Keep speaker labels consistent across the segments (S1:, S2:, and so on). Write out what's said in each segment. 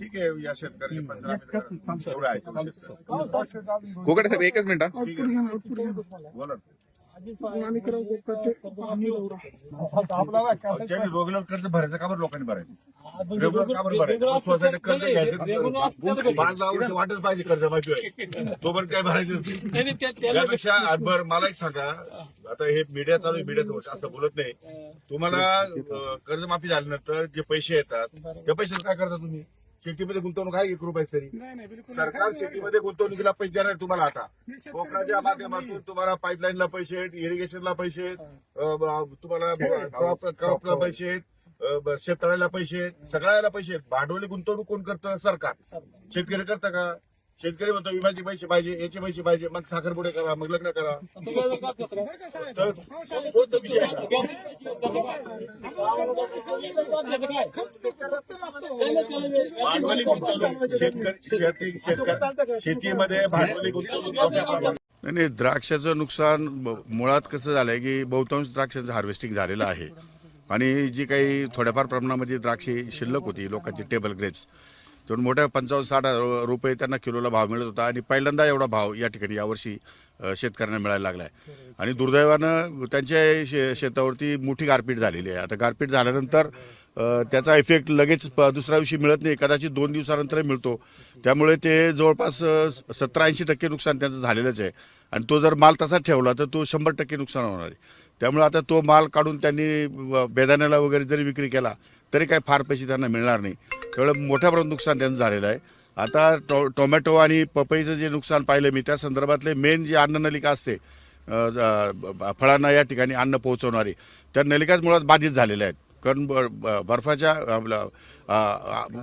S1: ठीक आहे या पंचनामे एवढं आहे.
S2: कोकडे साहेब एकच मिनिट.
S1: बोला.
S3: माणिकराव
S1: त्यांनी रेग्युलर कर्ज भरायचं का बरं लोकांनी भरायचं? रेग्युलर का बरं भरायचं? सोसायटी कर्ज घ्यायचं पाच दहा वर्ष वाटच पाहिजे कर्ज माहिती तोपर्यंत काय भरायचं? त्यापेक्षा बरं मला एक सांगा. आता हे मीडिया चालू आहे मीडिया असं बोलत नाही. तुम्हाला कर्जमाफी झाल्यानंतर जे पैसे येतात त्या पैशाचं काय करता तुम्ही? शेतीमध्ये गुंतवणूक आहे एक रुपये तरी.
S3: नाही नाही बिलकुल
S1: सरकार शेतीमध्ये गुंतवणुकीला पैसे देणार आहे तुम्हाला आता. कोकणाच्या माध्यमातून तुम्हाला पाईपलाईनला पैसे आहेत इरिगेशनला पैसे आहेत अं, ब- तुम्हाला क्रॉप क्रॉपला पैसे आहेत अं, ब- शेततळ्याला पैसे आहेत सगळ्याला पैसे आहेत. भांडवली गुंतवणूक कोण करतं? सरकार. शेतकरी करतं का? शेतकरी म्हणतो विम्याचे पैसे पाहिजे याचे पैसे पाहिजे मग साखरपुडे करा मग लग्न करा. तर कोणता विषय भांडवली गुंतवणूक शेतकरी शेतकरी शेतीमध्ये भांडवली गुंतवणूक मोठ्या प्रमाणात.
S4: नाही नाही द्राक्षाचं नुकसान मुळात कसं झालंय की बहुतांश द्राक्षाचं हार्वेस्टिंग झालेलं आहे. आणि जी काही थोड्याफार प्रमाणामध्ये द्राक्षे शिल्लक होती लोकांची टेबल ग्रेप्स दोन मोठ्या पंचावन्न साठ रुपये त्यांना किलोला भाव मिळत होता आणि पहिल्यांदा एवढा भाव या ठिकाणी यावर्षी शेतकऱ्यांना मिळायला लागलाय. आणि दुर्दैवानं त्यांच्या शे- शेतावरती मोठी गारपीट झालेली आहे. आता गारपीट झाल्यानंतर त्याचा इफेक्ट लगेच प- दुसऱ्या दिवशी मिळत नाही. कदाचित दोन दिवसानंतर मिळतो. त्यामुळे ते जवळपास सतरा ऐंशी टक्के नुकसान त्यांचं झालेलंच आहे. आणि तो जर माल तसाच ठेवला तर तो शंभर टक्के नुकसान होणार आहे. त्यामुळे आता तो माल काढून त्यांनी बेदाण्याला वगैरे जरी विक्री केला तरी काय फार पैसे त्यांना मिळणार नाही. त्यामुळे मोठ्या प्रमाणात नुकसान त्यांचं झालेलं आहे. आता टो टोमॅटो आणि पपईचं जे नुकसान पाहिलं मी त्या संदर्भातले मेन जी अन्ननलिका असते फळांना या ठिकाणी अन्न पोहोचवणारी त्या नलिकाच मुळात बाधित झालेल्या आहेत. कारण ब- ब- बर्फाच्या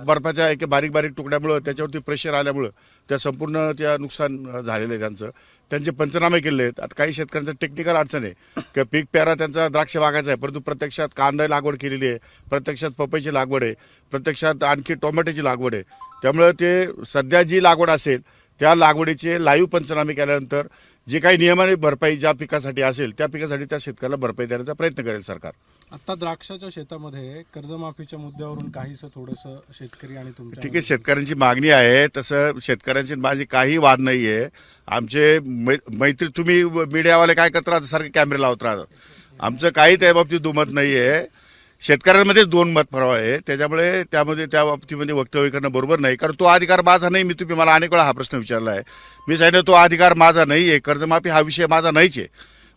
S4: बर्फाच्या एक बारीक बारीक तुकड्यामुळं त्याच्यावरती प्रेशर आल्यामुळं त्या संपूर्ण त्या नुकसान झालेलं आहे त्यांचं. त्यांचे पंचनामे केले आहेत. आता काही शेतकऱ्यांचं टेक्निकल अडचण आहे. की पीक प्यारा त्यांचा द्राक्ष वागायचा आहे. परंतु प्रत्यक्षात कांदा लागवड केलेली आहे. प्रत्यक्षात पपईची लागवड आहे. प्रत्यक्षात आणखी टोमॅटोची लागवड आहे. त्यामुळे ते सध्या जी लागवड असेल त्या लागवडीचे लाईव्ह पंचनामे केल्यानंतर जे काही नियमाने भरपाई ज्या पिकासाठी असेल त्या पिकासाठी त्या शेतकऱ्याला भरपाई देण्याचा प्रयत्न करेल सरकार.
S5: आता द्राक्षाच्या शेतामध्ये कर्जमाफीच्या मुद्द्यावरून काहीसं थोडंसं शेतकरी आणि तुमच्या
S4: ठीक आहे शेतकऱ्यांची मागणी आहे तसं शेतकऱ्यांची माझी काही वाद नाही आहे आमचे मै- मैत्री तुम्ही मीडियावाले काय करत राहता सारखे कॅमेरे लावत राहतात आमचं काही त्या बाबतीत दुमत नाही आहे शेतकऱ्यांमध्येच दोन मत फरक आहे. त्याच्यामुळे त्यामध्ये त्या बाबतीमध्ये वक्तव्य करणं बरोबर नाही. कारण तो अधिकार माझा नाही. मी तुम्ही मला अनेक वेळा हा प्रश्न विचारला आहे. मी सांगितलं तो अधिकार माझा नाही आहे. कर्जमाफी हा विषय माझा नाहीच आहे.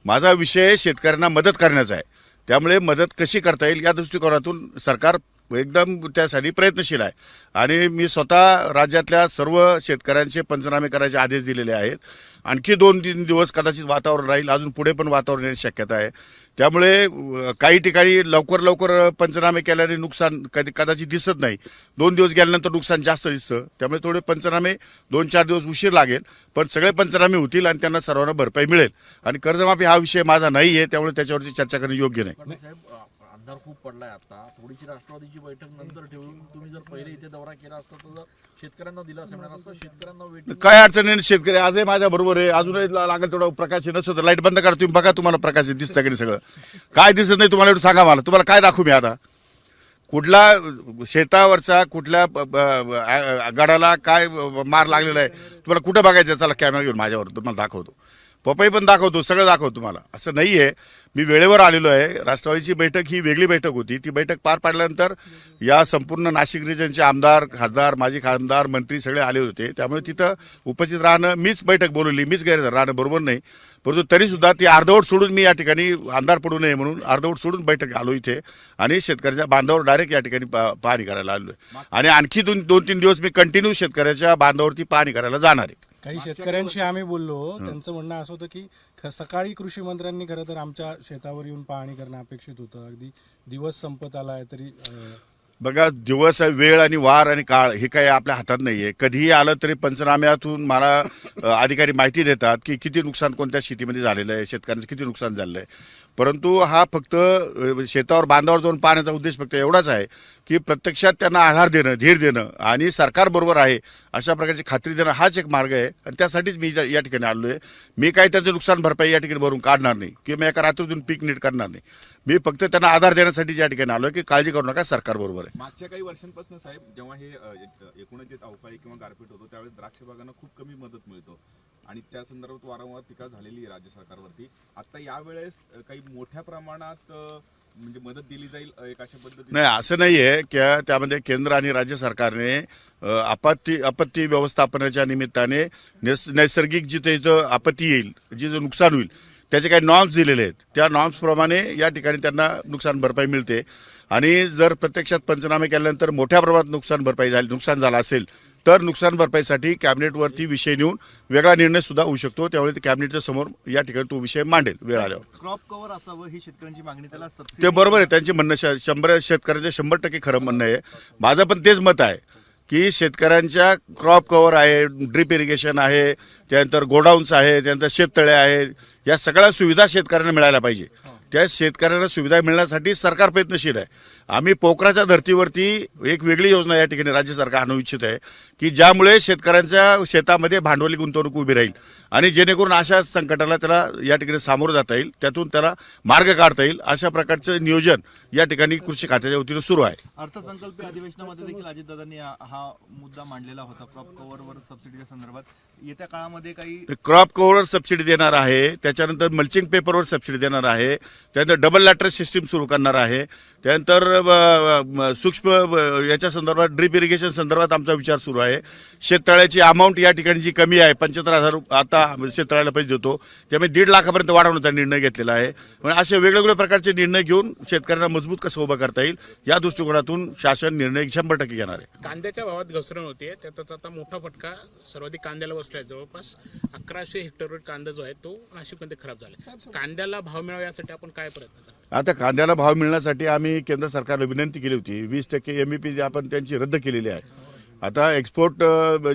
S4: माझा विषय शेतकऱ्यांना मदत करण्याचा आहे. त्यामुळे मदत कशी करता येईल या दृष्टिकोनातून सरकार एकदम त्यासाठी प्रयत्नशील आहे. आणि मी स्वतः राज्यातल्या सर्व शेतकऱ्यांचे पंचनामे करायचे आदेश दिलेले आहेत. आणखी दोन तीन दिवस कदाचित वातावरण राहील. अजून पुढे पण वातावरण येण्याची शक्यता आहे. त्यामुळे काही ठिकाणी लवकर लवकर पंचनामे केल्याने नुकसान कधी कदाचित दिसत नाही. दोन दिवस गेल्यानंतर नुकसान जास्त दिसतं. त्यामुळे थोडे पंचनामे दोन चार दिवस उशीर लागेल. पण सगळे पंचनामे होतील आणि त्यांना सर्वांना भरपाई मिळेल. आणि कर्जमाफी हा विषय माझा नाही आहे त्यामुळे त्याच्यावरती चर्चा करणं योग्य नाही.
S6: पण अंधार खूप पडलाय आता. थोडीशी राष्ट्रवादीची बैठक नंतर ठेवून तुम्ही जर पहिले इथे दौरा केला असता तर शेतकऱ्यांना दिला असं मिळाला असतं शेतकऱ्यांना वेटिंग
S4: काय अडचण नाही शेतकरी आजही माझ्या बरोबर आहे. अजूनही ला- लागेल तेवढा प्रकाश आहे. नसतं तर लाइट बंद करा. तुम्ही बघा तुम्हाला प्रकाश आहे, दिसतं की नाही सगळं? काय दिसत नाही तुम्हाला एवढं सांगा मला. तुम्हाला काय दाखवू मी आता? कुठला शेतावरचा कुठल्या ब- ब- आ- गडाला काय मार लागलेला आहे? तुम्हाला कुठं बघायचं? चला कॅमेरा घेऊन माझ्यावर तुम्हाला दाखवतो. पपई पण दाखवतो सगळं दाखवतो तुम्हाला. असं नाही आहे मी वेळेवर आलेलो आहे. राष्ट्रवादीची बैठक ही वेगळी बैठक होती. ती बैठक पार पाडल्यानंतर या संपूर्ण नाशिक रिजनचे आमदार खासदार माजी खासदार मंत्री सगळे आले होते. त्यामुळे तिथं उपस्थित राहणं मीच बैठक बोलवली. मीच गैर राहणं बरोबर नाही. परंतु तरीसुद्धा ती अर्धवट सोडून मी या ठिकाणी अंधार पडू नये म्हणून अर्धवट सोडून बैठक आलो इथे आणि शेतकऱ्याच्या बांधावर डायरेक्ट या ठिकाणी पा- पाहणी करायला आलो आणि आणखी दोन दोन तीन दिवस मी कंटिन्यू शेतकऱ्याच्या बांधावरती पाहणी करायला जाणार आहे.
S5: काही शेतकऱ्यांशी आम्ही बोललो. त्यांचं म्हणणं असं होतं की ख- सकाळी कृषी मंत्र्यांनी खरं तर आमच्या शेतावर येऊन पाहणी करणं अपेक्षित होतं. अगदी दिवस संपत आलाय तरी अं,
S4: बघा दिवस वेळ आणि वार आणि काळ हे काही आपल्या हातात नाहीये. कधीही आलं तरी पंचनाम्यातून मला अ, अधिकारी माहिती देतात की किती नुकसान कोणत्या शेतीमध्ये झालेलं आहे शेतकऱ्यांचं किती नुकसान झालेलं आहे. परंतु हा फक्त शेतावर बांधावर जाऊन पाहण्याचा उद्देश फक्त एवढाच आहे की प्रत्यक्षात त्यांना आधार देणं धीर देणं आणि सरकार बरोबर आहे अशा प्रकारची खात्री देणं हाच एक मार्ग आहे. आणि त्यासाठीच मी या- या ठिकाणी आलो आहे. मी काही त्याचं नुकसान भरपाई या ठिकाणी भरून काढणार नाही किंवा मी एका रात्रीतून पीक नीट करणार नाही. मी फक्त त्यांना आधार देण्यासाठी या ठिकाणी आलो की काळजी करू नका सरकार बरोबर आहे.
S2: मागच्या काही वर्षांपासून साहेब जेव्हा हे एकूणच जे अवकाळी किंवा गारपीट होतो त्यावेळेस द्राक्ष बागांना खूप कमी मदत मिळतो. आणि त्या संदर्भात वारंवार टीका झालेली आहे राज्य सरकारवरती. आता यावेळेस काही मोठ्या प्रमाणात म्हणजे मदत दिली जाईल एक अशा पद्धतीने?
S4: नाही असं नाहीये की त्यामध्ये केंद्र आणि राज्य सरकारने आपत्ती आपत्ती व्यवस्थापनाच्या निमित्ताने नैसर्गिक जिथे इथं आपत्ती येईल जिथं नुकसान होईल त्याचे काही नॉर्म्स दिलेले आहेत. त्या नॉर्म्सप्रमाणे या ठिकाणी त्यांना नुकसान भरपाई मिळते. आणि जर प्रत्यक्षात पंचनामे केल्यानंतर मोठ्या प्रमाणात नुकसान भरपाई झाली नुकसान झालं असेल तर नुकसान भरपाईसाठी कॅबिनेटवरती विषय नेऊन वेगळा निर्णय सुद्धा होऊ शकतो. त्यामुळे ते कॅबिनेटच्या समोर या ठिकाणी तो विषय मांडेल वेळ आल्यावर.
S7: क्रॉप कव्हर असावं ही शेतकऱ्यांची मागणी त्याला
S4: ते बरोबर आहे. त्यांची म्हणणं श- शंभर शेतकऱ्याचं शंभर टक्के खरं म्हणणं आहे. माझं पण तेच मत आहे की शेतकऱ्यांच्या क्रॉप कव्हर आहे ड्रिप इरिगेशन आहे त्यानंतर गोडाऊन्स आहे त्यानंतर शेततळे आहे या सगळ्या सुविधा शेतकऱ्यांना मिळायला पाहिजे. त्या शेतकऱ्यांना सुविधा मिळण्यासाठी सरकार प्रयत्नशील आहे. आम्ही पोकराच्या धर्तीवरती एक वेगळी योजना या ठिकाणी राज्य सरकार आणू इच्छित आहे की ज्यामुळे शेतकऱ्यांच्या शेतामध्ये भांडवली गुंतवणूक उभी राहील. आणि जेणेकरून अशा संकटाला त्याला या ठिकाणी सामोरं जाता येईल त्यातून त्याला मार्ग काढता येईल अशा प्रकारचं नियोजन या ठिकाणी कृषी खात्याच्या वतीनं सुरू आहे.
S7: अर्थसंकल्पीय अधिवेशनामध्ये देखील अजितदादांनी हा हा मुद्दा मांडलेला होता क्रॉप कव्हरवर सबसिडीच्या संदर्भात. येत्या काळामध्ये काही
S4: क्रॉप कव्हरवर सबसिडी देणार आहे त्याच्यानंतर मल्चिंग पेपरवर सबसिडी देणार आहे त्यानंतर डबल लॅटर सिस्टीम सुरू करणार आहे. त्यानंतर सूक्ष्म याच्या संदर्भात ड्रिप इरिगेशन संदर्भात आमचा विचार सुरू आहे. शेततळ्याची अमाऊंट या ठिकाणी जी कमी आहे पंच्याहत्तर हजार आता शेततळ्याला पैसे देतो त्यामुळे दीड लाखापर्यंत वाढवण्याचा निर्णय घेतलेला आहे. म्हणजे असे वेगवेगळे प्रकारचे निर्णय घेऊन शेतकऱ्यांना मजबूत कसं उभं करता येईल या दृष्टिकोनातून शासन निर्णय शंभर टक्के घेणार आहे.
S3: कांद्याच्या भावात घसरण होते त्याचाच आता मोठा फटका सर्वाधिक कांद्याला बसलाय. जवळपास अकराशे हेक्टरवर कांदा जो आहे तो नाशिकमध्ये खराब झाला कांद्याला भाव मिळावा यासाठी आपण काय प्रयत्न करतो
S4: आता कांद्याला भाव मिळण्यासाठी आम्ही केंद्र सरकारला विनंती केली होती. वीस टक्के एमईपी आपण त्यांची रद्द केलेली आहे. आता एक्सपोर्ट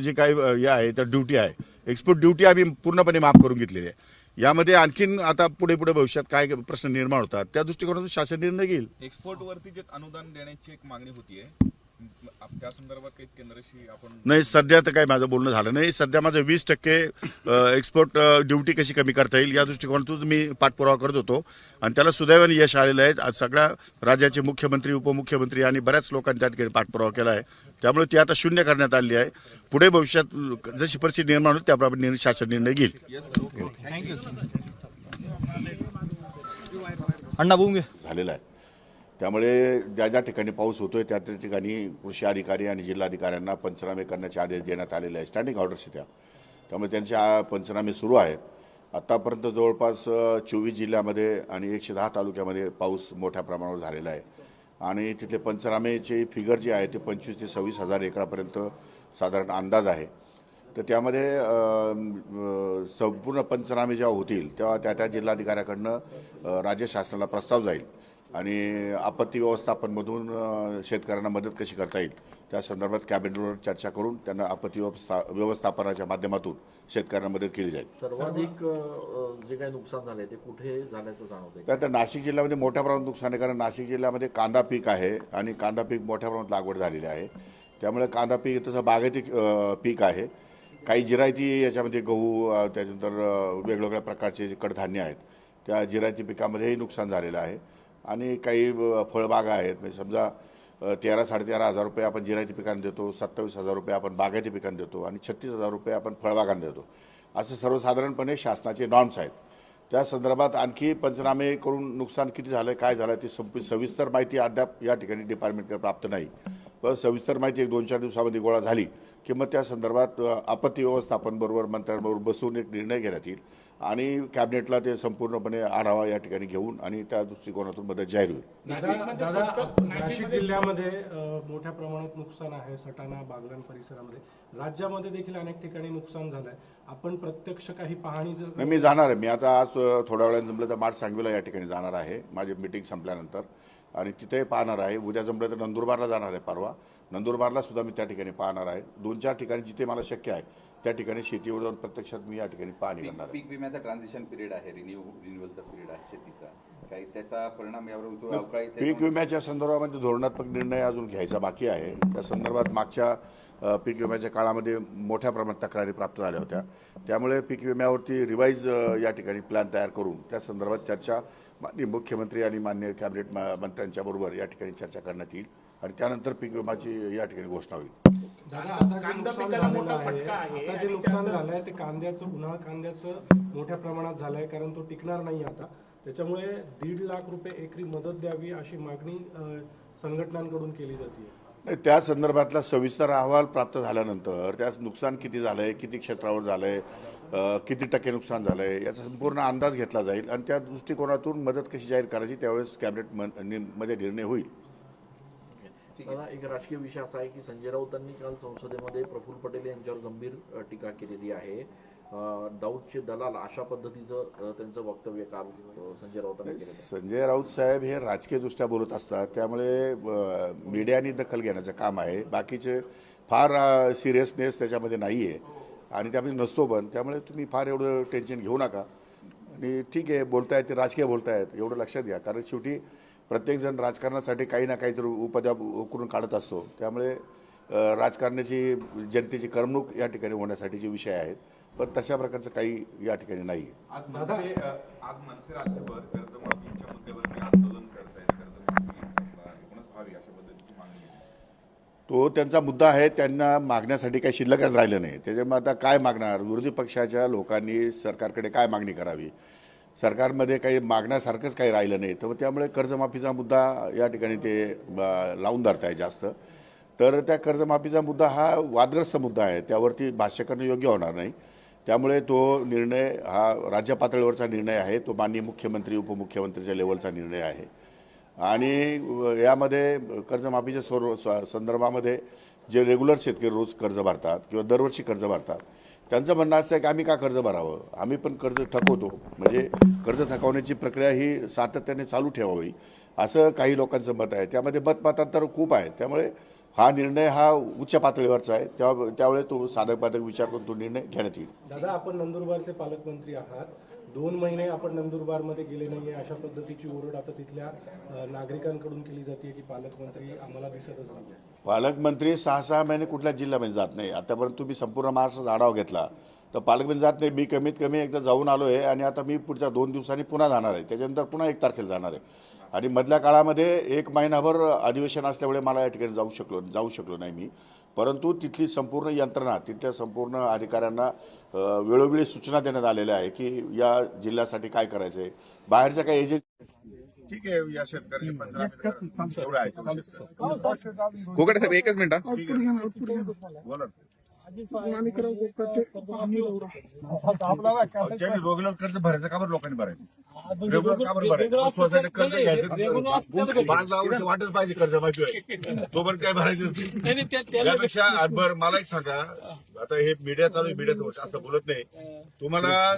S4: जी काही या आहे त्या ड्युटी आहे. एक्सपोर्ट ड्युटी आम्ही पूर्णपणे माफ करून घेतलेली आहे. यामध्ये आणखीन आता पुढे पुढे भविष्यात काय प्रश्न निर्माण होतात त्या दृष्टिकोनातून शासन निर्णय घेईल.
S2: एक्सपोर्ट वरती जे अनुदान देण्याची एक मागणी आहे त्या संदर्भात काही केंद्राशी आपण
S4: नाही सध्या तर काही माझं बोलणं झालं नाही. सध्या माझं वीस टक्के एक्सपोर्ट ड्युटी कशी कमी करता येईल या दृष्टिकोनातून मी पाठपुरावा करत होतो. आणि त्याला सुदैवाने यश आलेलं आहे. आज सगळ्या राज्याचे मुख्यमंत्री उपमुख्यमंत्री आणि बऱ्याच लोकांनी त्या ठिकाणी पाठपुरावा केला आहे. त्यामुळे ती आता शून्य करण्यात आली आहे. पुढे भविष्यात जशी परिस्थिती निर्माण होईल त्याप्रमाणे निर्णय- शासन निर्णय घेईल.
S7: थँक्यू अण्णा बुंगे
S4: झालेला आहे. त्यामुळे ज्या ज्या ठिकाणी पाऊस होतोय त्या त्या ठिकाणी कृषी अधिकारी आणि जिल्हाधिकाऱ्यांना पंचनामे करण्याचे आदेश देण्यात आलेले आहे स्टँडिंग ऑर्डर्स त्या. त्यामुळे त्यांचे पंचनामे सुरू आहेत. आत्तापर्यंत जवळपास चोवीस जिल्ह्यामध्ये आणि एकशे दहा तालुक्यामध्ये पाऊस मोठ्या प्रमाणावर झालेला आहे. आणि तिथले पंचनामेचे फिगर जे आहे ते पंचवीस ते सव्वीस हजार एकरापर्यंत साधारण अंदाज आहे. तर त्यामध्ये संपूर्ण पंचनामे जेव्हा होतील तेव्हा त्या त्या जिल्हाधिकाऱ्याकडनं राज्य शासनाला प्रस्ताव जाईल. आणि आपत्ती व्यवस्थापनमधून शेतकऱ्यांना मदत कशी करता येईल? त्या संदर्भात कॅबिनेटवर चर्चा करून त्यांना आपत्ती व्यवस्था व्यवस्थापनाच्या माध्यमातून शेतकऱ्यांना मदत केली जाईल.
S6: सर्वाधिक जे काही नुकसान झालंय ते कुठे झाल्याचं जाणवतंय?
S4: त्यानंतर नाशिक जिल्ह्यामध्ये मोठ्या प्रमाणात नुकसान आहे. कारण नाशिक जिल्ह्यामध्ये कांदा पीक आहे आणि कांदा पीक मोठ्या प्रमाणात लागवड झालेली आहे. त्यामुळे कांदा पीक तसं बागायती पीक आहे. काही जिरायती याच्यामध्ये गहू त्याच्यानंतर वेगवेगळ्या प्रकारचे जे कडधान्य आहेत त्या जिरायती पिकामध्येही नुकसान झालेलं आहे. आणि काही फळबागा आहेत. म्हणजे समजा तेरा साडेतेरा हजार रुपये आपण जिरायती पिकांना देतो सत्तावीस हजार रुपये आपण बागायती पिकांना देतो आणि छत्तीस हजार रुपये आपण फळबागांना देतो. असं सर्वसाधारणपणे शासनाचे नॉर्म्स आहेत. त्या संदर्भात आणखी पंचनामे करून नुकसान किती झालं काय झालं ती संप सविस्तर माहिती अद्याप या ठिकाणी डिपार्टमेंटकडे प्राप्त नाही. पण सविस्तर माहिती एक दोन चार दिवसामध्ये गोळा झाली की मग त्या संदर्भात आपत्ती व्यवस्थापन बरोबर मंत्र्यांबरोबर बसून एक निर्णय घेण्यात येईल. आणि कॅबिनेटला ते संपूर्णपणे आढावा या ठिकाणी घेऊन आणि त्या दृष्टिकोनातून मदत जाहीर होईल.
S5: नाशिक जिल्ह्यामध्ये मोठ्या प्रमाणात नुकसान आहे सटाणा बागलाण परिसरामध्ये. राज्यामध्ये देखील अनेक ठिकाणी नुकसान झालंय. आपण प्रत्यक्ष काही पाहणी जर
S4: नाही मी जाणार आहे. मी आता आज थोड्या वेळानं जमलं तर मार्च सांगवीला या ठिकाणी जाणार आहे. माझी मिटिंग संपल्यानंतर. आणि तिथे पाहणार आहे. उद्या जमलं तर नंदुरबारला जाणार आहे परवा. नंदुरबारला सुद्धा मी त्या ठिकाणी पाहणार आहे. दोन चार ठिकाणी जिथे मला शक्य आहे त्या ठिकाणी शेतीवर जाऊन प्रत्यक्षात मी या ठिकाणी पाहणी
S8: पीक
S4: करणार आहे.
S8: पीक विम्याचा ट्रान्झिशन पिरियड आहे रिन्यू रिन्युअलचा पिरियड आहे शेतीचा. काही त्याचा परिणाम यावर होतो अवकाळी
S4: पीक विम्याच्या संदर्भामध्ये धोरणात्मक निर्णय अजून घ्यायचा बाकी आहे. त्या संदर्भात मागच्या अ, पीक विम्याच्या काळामध्ये मोठ्या प्रमाणात तक्रारी प्राप्त झाल्या होत्या. त्यामुळे पीक विम्यावरती रिवाईज या ठिकाणी प्लॅन तयार करून त्या संदर्भात चर्चा माननीय मुख्यमंत्री आणि मान्य कॅबिनेट मा- मंत्र्यांच्या बरोबर या ठिकाणी चर्चा करण्यात येईल आणि त्यानंतर पीक विम्याची या ठिकाणी घोषणा होईल.
S5: दादा आता जे
S3: कांदा
S5: नुकसान
S3: पिकाला
S5: झालेलं
S3: मोठा
S5: आहे
S3: फटका आहे
S5: आता जे
S3: आणि
S5: नुकसान
S3: त्यात-
S5: झालंय ते कांद्याचं उन्हाळ कांद्याचं मोठ्या प्रमाणात झालंय कारण तो टिकणार नाही आता. त्याच्यामुळे दीड लाख रुपये एकरी मदत द्यावी अशी मागणी अं, संघटनांकडून केली जाते
S4: नाही, त्या संदर्भातला सविस्तर अहवाल प्राप्त झाल्यानंतर त्यात नुकसान किती झालंय किती क्षेत्रावर झालंय अ, किती टक्के नुकसान झालंय याचा संपूर्ण अंदाज घेतला जाईल आणि त्या दृष्टिकोनातून मदत कशी जाहीर करायची त्यावेळेस कॅबिनेट मन- नि- मध्ये निर्णय होईल.
S6: दादा एक राजकीय विषय असा आहे की संजय राऊतांनी काल संसदेमध्ये प्रफुल्ल पटेल यांच्यावर गंभीर टीका केलेली आहे. दाऊदचे दलाल अशा पद्धतीचं त्यांचं वक्तव्य काल संजय राऊतांनी आहे.
S4: संजय राऊत साहेब हे राजकीयदृष्ट्या बोलत असतात. त्यामुळे मीडियाने दखल घेण्याचं काम आहे. बाकीचे फार सिरियसनेस त्याच्यामध्ये नाही आहे आणि त्यामध्ये नसतो पण. त्यामुळे तुम्ही फार एवढं टेन्शन घेऊ नका. आणि ठीक आहे बोलतायत ते राजकीय बोलतायत. एवढं लक्षात घ्या. कारण शेवटी प्रत्येकजण राजकारणासाठी काही ना काहीतरी उपद्या उकरून काढत असतो. त्यामुळे राजकारणाची जनतेची करमणूक या ठिकाणी होण्यासाठीचे विषय आहेत पण तशा प्रकारचं काही या ठिकाणी नाही तो त्यांचा मुद्दा आहे त्यांना मागण्यासाठी काही शिल्लकच राहिलं नाही. त्याच्यामुळे आता काय मागणार? विरोधी पक्षाच्या लोकांनी सरकारकडे काय मागणी करावी? सरकारमध्ये काही मागण्यासारखंच काही राहिलं नाही. तर त्यामुळे कर्जमाफीचा मुद्दा या ठिकाणी ते लावून धरत आहे जास्त. तर त्या कर्जमाफीचा मुद्दा हा वादग्रस्त मुद्दा आहे. त्यावरती भाष्य करणं योग्य होणार नाही. त्यामुळे तो निर्णय हा राज्य पातळीवरचा निर्णय आहे. तो माननीय मुख्यमंत्री उपमुख्यमंत्रीच्या लेवलचा निर्णय आहे. आणि यामध्ये कर्जमाफीच्या सर्व स- संदर्भामध्ये जे रेग्युलर शेतकरी रोज कर्ज भरतात किंवा दरवर्षी कर्ज भरतात त्यांचं म्हणणं असं आहे की आम्ही का कर्ज भरावं? आम्ही पण कर्ज थकवतो. म्हणजे कर्ज थकवण्याची प्रक्रिया ही सातत्याने चालू ठेवावी असं काही लोकांचं मत आहे. त्यामध्ये मतमतांतर खूप आहे. त्यामुळे हा निर्णय हा उच्च पातळीवरचा आहे. त्या त्यावेळी तो साधक बाधक विचार करून तो निर्णय घेण्यात येईल.
S5: दादा आपण नंदुरबारचे पालकमंत्री आहात. दोन महिने आपण नंदुरबारमध्ये गेले नाहीये. अशा पद्धतीची ओरड आता तिथल्या नागरिकांकडून केली जाते की पालकमंत्री आम्हाला दिसतच नाही
S4: पालकमंत्री सहा सहा महिने कुठल्या जिल्ह्यामध्ये जात नाही. आतापर्यंत तुम्ही संपूर्ण महाराष्ट्राचा आढावा घेतला. तर पालकमंत्री जात नाही. मी कमीत कमी एकदा जाऊन आलो आहे आणि आता मी पुढच्या दोन दिवसांनी पुन्हा जाणार आहे. त्याच्यानंतर पुन्हा एक तारखेला जाणार आहे. आणि मधल्या काळामध्ये एक महिनाभर अधिवेशन असल्यामुळे मला या ठिकाणी जाऊ शकलो जाऊ शकलो नाही मी. परंतु तिथली संपूर्ण यंत्रणा तिथल्या संपूर्ण अधिकाऱ्यांना वेळोवेळी सूचना देण्यात आलेल्या आहे की या जिल्ह्यासाठी काय करायचं आहे बाहेरच्या काही एजन्सी
S1: ठीक आहे या शेतकऱ्याचे पंधरा मिनिटं एवढं
S2: हा.
S1: ज्यांनी रेग्युलर कर्ज भरायचं का बरं लोकांनी भरायचं? रेग्युलर का बरं भरायचं? स्वतःसाठी कर्ज घ्यायचं पाच दहा वर्ष वाटच पाहिजे कर्ज माहिती तोपर्यंत काय भरायचं. त्यापेक्षा बर मला एक सांगा. आता हे मीडिया चालू आहे मीडियाचं असं बोलत नाही. तुम्हाला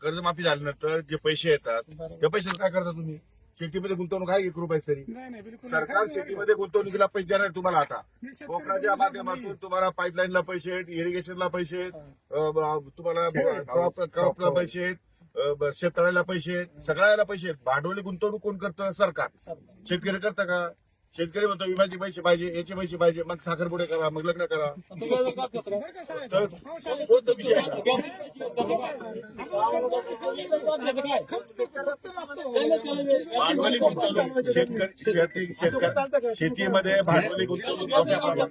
S1: कर्जमाफी झाल्यानंतर जे पैसे येतात त्या पैशाचं काय करता तुम्ही? शेतीमध्ये गुंतवणूक आहे एक रुपये तरी. सरकार शेतीमध्ये गुंतवणुकीला पैसे देणार आहे तुम्हाला आता. कोकणाच्या माध्यमातून तुम्हाला पाईपलाईनला पैसे आहेत इरिगेशनला पैसे आहेत अं, ब- तुम्हाला क्रॉप क्रॉपला पैसे आहेत अं, ब- शेततळ्याला पैसे आहेत सगळ्याला पैसे आहेत. भांडवली गुंतवणूक कोण करतं? सरकार. शेतकरी करतं का? शेतकरी म्हणतो विम्याचे पैसे पाहिजे याचे पैसे पाहिजे मग साखरपुडे करा मग लग्न करा. तर विषय भांडवली गुंतवणूक. शेतकरी शेती शेतकरी शेतीमध्ये भांडवली गुंतवणूक.